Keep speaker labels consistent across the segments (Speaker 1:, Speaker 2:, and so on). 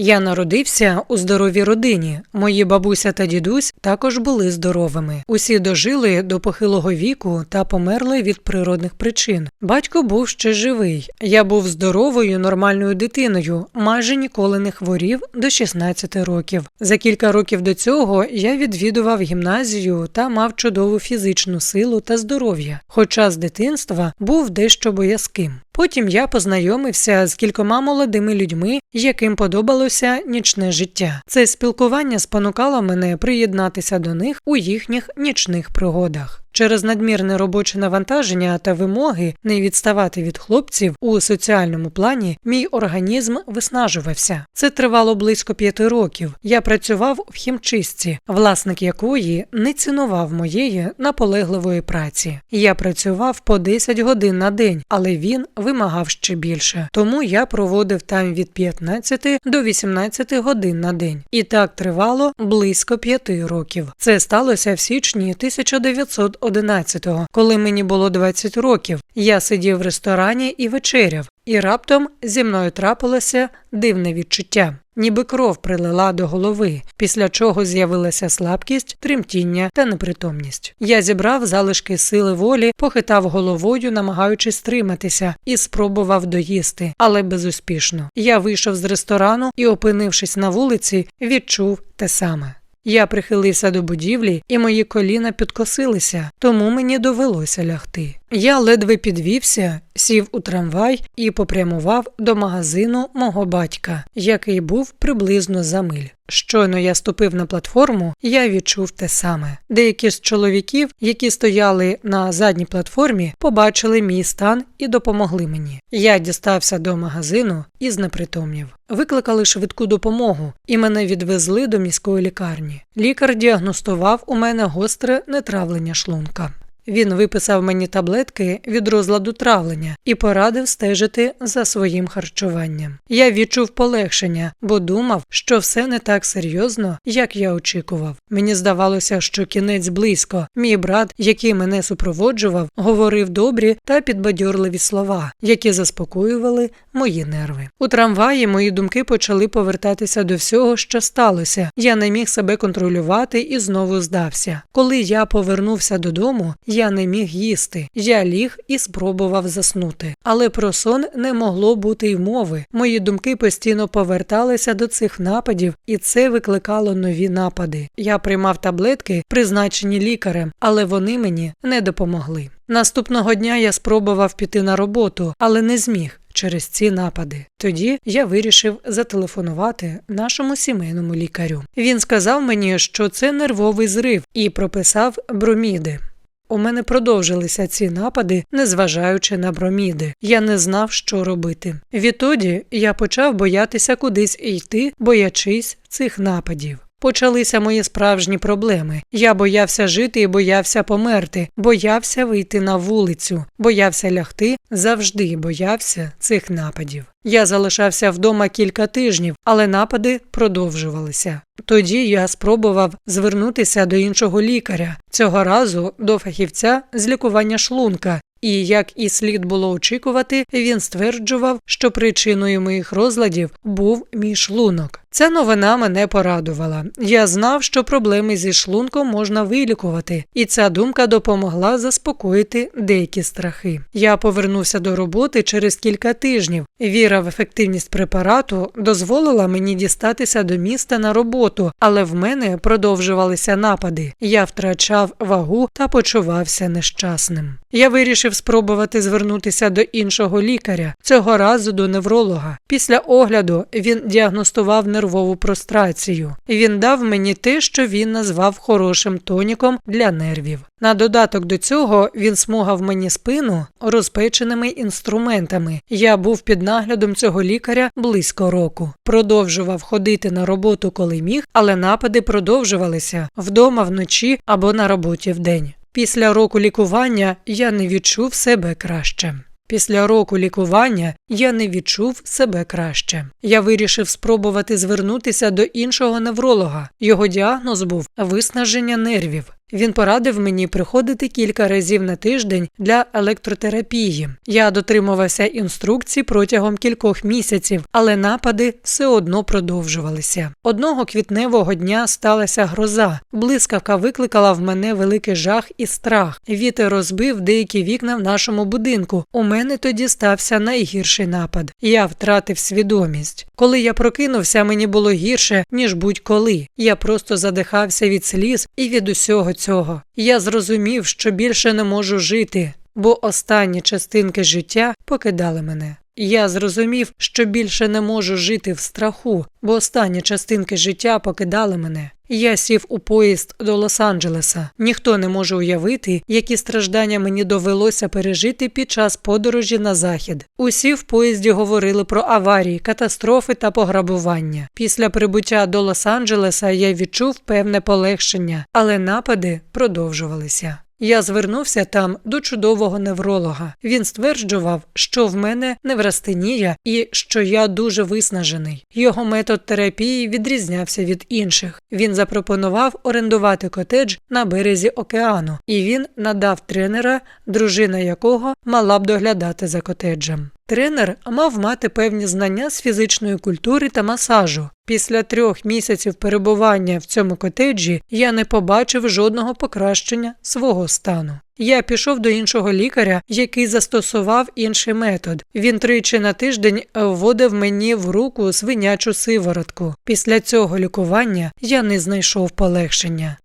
Speaker 1: Я народився у здоровій родині. Мої бабуся та дідусь також були здоровими. Усі дожили до похилого віку та померли від природних причин. Батько був ще живий. Я був здоровою, нормальною дитиною, майже ніколи не хворів до 16 років. За кілька років до цього я відвідував гімназію та мав чудову фізичну силу та здоров'я, хоча з дитинства був дещо боязким. Потім я познайомився з кількома молодими людьми, яким подобалося нічне життя. Це спілкування спонукало мене приєднатися до них у їхніх нічних пригодах. Через надмірне робоче навантаження та вимоги не відставати від хлопців у соціальному плані мій організм виснажувався. Це тривало близько п'яти років. Я працював в хімчистці, власник якої не цінував моєї наполегливої праці. Я працював по 10 годин на день, але він вимагав ще більше. Тому я проводив там від 15 до 18 годин на день. І так тривало близько п'яти років. Це сталося в січні 1911-го, коли мені було 20 років. Я сидів в ресторані і вечеряв, і раптом зі мною трапилося дивне відчуття. Ніби кров прилила до голови, після чого з'явилася слабкість, тремтіння та непритомність. Я зібрав залишки сили волі, похитав головою, намагаючись стриматися, і спробував доїсти, але безуспішно. Я вийшов з ресторану і, опинившись на вулиці, відчув те саме. Я прихилився до будівлі, і мої коліна підкосилися, тому мені довелося лягти. Я ледве підвівся, сів у трамвай і попрямував до магазину мого батька, який був приблизно за миль. Щойно я ступив на платформу, я відчув те саме. Деякі з чоловіків, які стояли на задній платформі, побачили мій стан і допомогли мені. Я дістався до магазину і знепритомнів. Викликали швидку допомогу і мене відвезли до міської лікарні. Лікар діагностував у мене гостре нетравлення шлунка. Він виписав мені таблетки від розладу травлення і порадив стежити за своїм харчуванням. Я відчув полегшення, бо думав, що все не так серйозно, як я очікував. Мені здавалося, що кінець близько. Мій брат, який мене супроводжував, говорив добрі та підбадьорливі слова, які заспокоювали мої нерви. У трамваї мої думки почали повертатися до всього, що сталося. Я не міг себе контролювати і знову здався. Коли я повернувся додому, я не міг їсти. Я ліг і спробував заснути. Але про сон не могло бути й мови. Мої думки постійно поверталися до цих нападів, і це викликало нові напади. Я приймав таблетки, призначені лікарем, але вони мені не допомогли. Наступного дня я спробував піти на роботу, але не зміг. Через ці напади тоді я вирішив зателефонувати нашому сімейному лікарю. Він сказав мені, що це нервовий зрив, і прописав броміди. У мене продовжилися ці напади, незважаючи на броміди. Я не знав, що робити. Відтоді я почав боятися кудись йти, боячись цих нападів. Почалися мої справжні проблеми. Я боявся жити і боявся померти, боявся вийти на вулицю, боявся лягти, завжди боявся цих нападів. Я залишався вдома кілька тижнів, але напади продовжувалися. Тоді я спробував звернутися до іншого лікаря, цього разу до фахівця з лікування шлунка. І, як і слід було очікувати, він стверджував, що причиною моїх розладів був мій шлунок. Ця новина мене порадувала. Я знав, що проблеми зі шлунком можна вилікувати, і ця думка допомогла заспокоїти деякі страхи. Я повернувся до роботи через кілька тижнів. Віра в ефективність препарату дозволила мені дістатися до міста на роботу, але в мене продовжувалися напади. Я втрачав вагу та почувався нещасним. Я вирішив спробувати звернутися до іншого лікаря, цього разу до невролога. Після огляду він діагностував нервову прострацію. Він дав мені те, що він назвав хорошим тоніком для нервів. На додаток до цього він смугав мені спину розпеченими інструментами. Я був під наглядом цього лікаря близько року. Продовжував ходити на роботу, коли міг, але напади продовжувалися вдома вночі або на роботі вдень. Після року лікування я не відчув себе краще. Після року лікування я не відчув себе краще. Я вирішив спробувати звернутися до іншого невролога. Його діагноз був виснаження нервів. Він порадив мені приходити кілька разів на тиждень для електротерапії. Я дотримувався інструкцій протягом кількох місяців, але напади все одно продовжувалися. Одного квітневого дня сталася гроза. Блискавка викликала в мене великий жах і страх. Вітер розбив деякі вікна в нашому будинку. У мене тоді стався найгірший напад. Я втратив свідомість. Коли я прокинувся, мені було гірше, ніж будь-коли. Я просто задихався від сліз і від усього цього. Я зрозумів, що більше не можу жити, бо останні частинки життя покидали мене. Я зрозумів, що більше не можу жити в страху, бо останні частинки життя покидали мене. Я сів у поїзд до Лос-Анджелеса. Ніхто не може уявити, які страждання мені довелося пережити під час подорожі на захід. Усі в поїзді говорили про аварії, катастрофи та пограбування. Після прибуття до Лос-Анджелеса я відчув певне полегшення, але напади продовжувалися. Я звернувся там до чудового невролога. Він стверджував, що в мене неврастенія і що я дуже виснажений. Його метод терапії відрізнявся від інших. Він запропонував орендувати котедж на березі океану, і він надав тренера, дружина якого мала б доглядати за котеджем. Тренер мав мати певні знання з фізичної культури та масажу. Після трьох місяців перебування в цьому котеджі я не побачив жодного покращення свого стану. Я пішов до іншого лікаря, який застосував інший метод. Він тричі на тиждень вводив мені в руку свинячу сиворотку. Після цього лікування я не знайшов полегшення.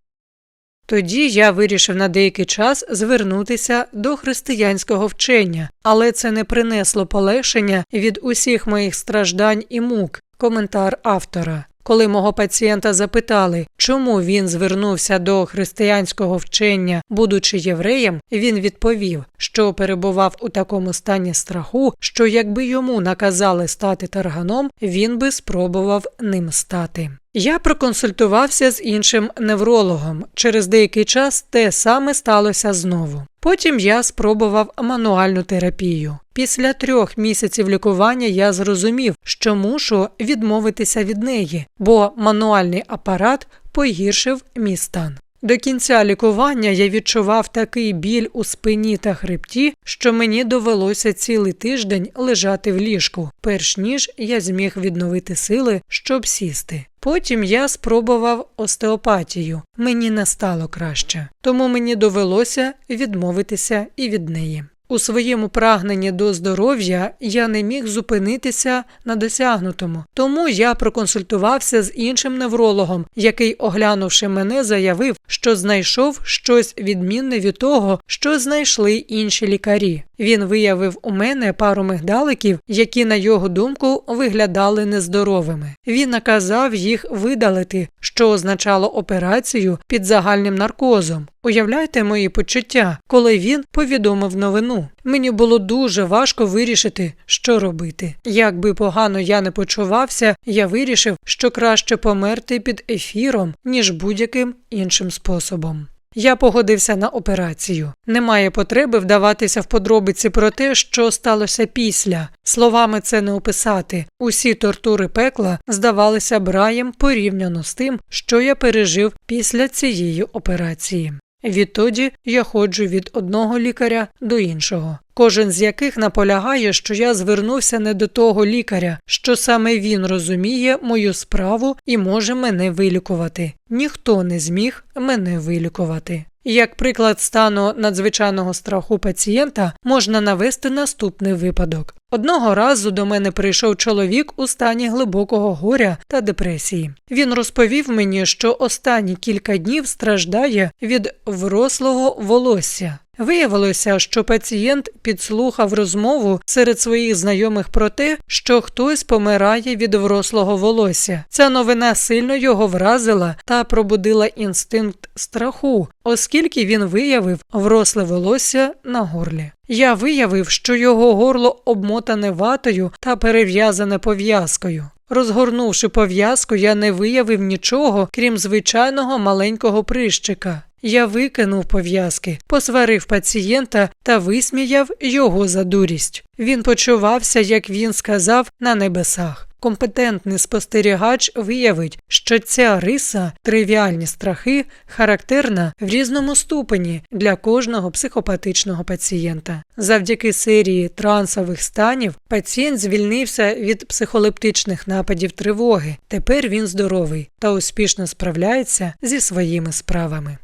Speaker 1: Тоді я вирішив на деякий час звернутися до християнського вчення, але це не принесло полегшення від усіх моїх страждань і мук. Коментар автора. Коли мого пацієнта запитали, чому він звернувся до християнського вчення, будучи євреєм, він відповів, що перебував у такому стані страху, що якби йому наказали стати тарганом, він би спробував ним стати. Я проконсультувався з іншим неврологом. Через деякий час те саме сталося знову. Потім я спробував мануальну терапію. Після трьох місяців лікування я зрозумів, що мушу відмовитися від неї, бо мануальний апарат погіршив мій стан. До кінця лікування я відчував такий біль у спині та хребті, що мені довелося цілий тиждень лежати в ліжку, перш ніж я зміг відновити сили, щоб сісти. Потім я спробував остеопатію. Мені не стало краще, тому мені довелося відмовитися і від неї. У своєму прагненні до здоров'я я не міг зупинитися на досягнутому, тому я проконсультувався з іншим неврологом, який, оглянувши мене, заявив, що знайшов щось відмінне від того, що знайшли інші лікарі. Він виявив у мене пару мигдаликів, які, на його думку, виглядали нездоровими. Він наказав їх видалити, що означало операцію під загальним наркозом. Уявляйте мої почуття, коли він повідомив новину. Мені було дуже важко вирішити, що робити. Як би погано я не почувався, я вирішив, що краще померти під ефіром, ніж будь-яким іншим способом. Я погодився на операцію. Немає потреби вдаватися в подробиці про те, що сталося після. Словами це не описати. Усі тортури пекла здавалися браєм порівняно з тим, що я пережив після цієї операції. Відтоді я ходжу від одного лікаря до іншого, кожен з яких наполягає, що я звернувся не до того лікаря, що саме він розуміє мою справу і може мене вилікувати. Ніхто не зміг мене вилікувати. Як приклад стану надзвичайного страху пацієнта можна навести наступний випадок. Одного разу до мене прийшов чоловік у стані глибокого горя та депресії. Він розповів мені, що останні кілька днів страждає від врослого волосся. Виявилося, що пацієнт підслухав розмову серед своїх знайомих про те, що хтось помирає від врослого волосся. Ця новина сильно його вразила та пробудила інстинкт страху, оскільки він виявив вросле волосся на горлі. Я виявив, що його горло обмотане ватою та перев'язане пов'язкою. Розгорнувши пов'язку, я не виявив нічого, крім звичайного маленького прищика. Я викинув пов'язки, посварив пацієнта та висміяв його за дурість. Він почувався, як він сказав, на небесах. Компетентний спостерігач виявить, що ця риса, тривіальні страхи, характерна в різному ступені для кожного психопатичного пацієнта. Завдяки серії трансових станів пацієнт звільнився від психолептичних нападів тривоги. Тепер він здоровий та успішно справляється зі своїми справами.